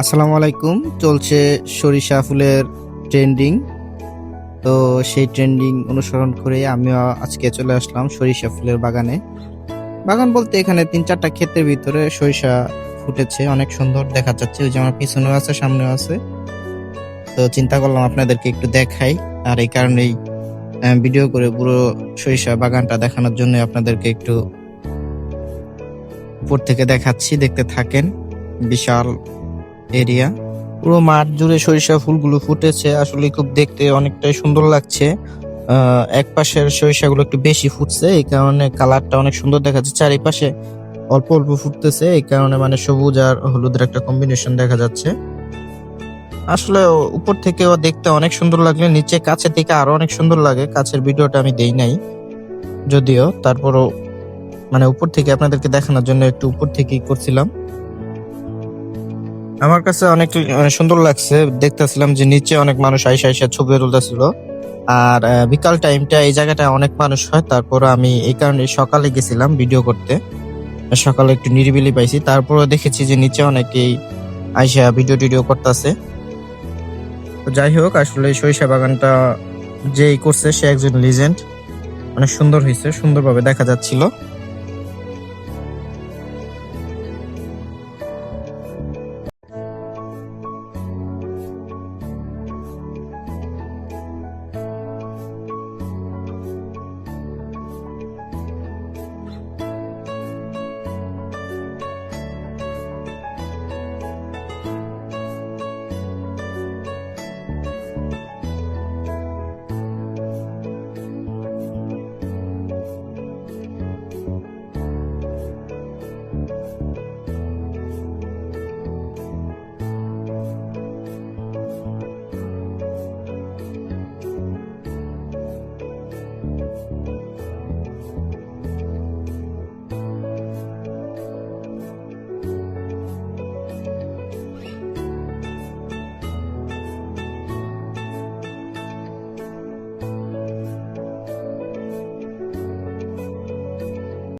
আসসালামু আলাইকুম। চলছে সরিষা ফুলের ট্রেন্ডিং তো সেই ট্রেন্ডিং অনুসরণ করে আমিও আজকে চলে আসলাম সরিষা ফুলের বাগানে। বাগান বলতে এখানে তিন চারটা ক্ষেতের ভিতরে সরিষা ফুটেছে, অনেক সুন্দর দেখা যাচ্ছে। ওই যে আমার পিছনেও আছে, সামনেও আছে। তো চিন্তা করলাম আপনাদেরকে একটু দেখাই। আর এই কারণেই ভিডিও করে পুরো সরিষা বাগানটা দেখানোর জন্য আপনাদেরকে একটু উপর থেকে দেখাচ্ছি। দেখতে থাকেন, বিশাল এরিয়া পুরো মাঠ জুড়ে সরিষা ফুলগুলো ফুটেছে। আসলে খুব দেখতে অনেকটাই সুন্দর লাগছে। এক পাশের সরিষাগুলো একটু বেশি ফুটছে, এই কারণে কালারটা অনেক সুন্দর দেখাচ্ছে। চারিপাশে অল্প অল্প ফুটতেছে, এই কারণে মানে সবুজ আর হলুদের একটা কম্বিনেশন দেখা যাচ্ছে। আসলে উপর থেকেও দেখতে অনেক সুন্দর লাগলে, নিচে কাছে থেকে আরও অনেক সুন্দর লাগে। কাছের ভিডিওটা আমি দেই নাই। যদিও তারপরও মানে উপর থেকে আপনাদেরকে দেখানোর জন্য একটু উপর থেকেই করছিলাম। আমার কাছে অনেক মানে সুন্দর লাগছে। দেখতেছিলাম যে নিচে অনেক মানুষ আইসা আইসা ছবি তুলতেছিল। আর বিকাল টাইমটা এই জায়গাটায় অনেক মানুষ হয়। তারপর আমি এই কারণে সকালে গেছিলাম ভিডিও করতে। সকালে একটু নিরিবিলি পাইছি। তারপরে দেখেছি যে নিচে অনেকেই আইসা ভিডিও টিডিও করতেছে। যাই হোক, আসলে সরিষা বাগানটা যেই করছে, সে একজন লিজেন্ড অনেক সুন্দর হয়েছে সুন্দরভাবে দেখা যাচ্ছিল।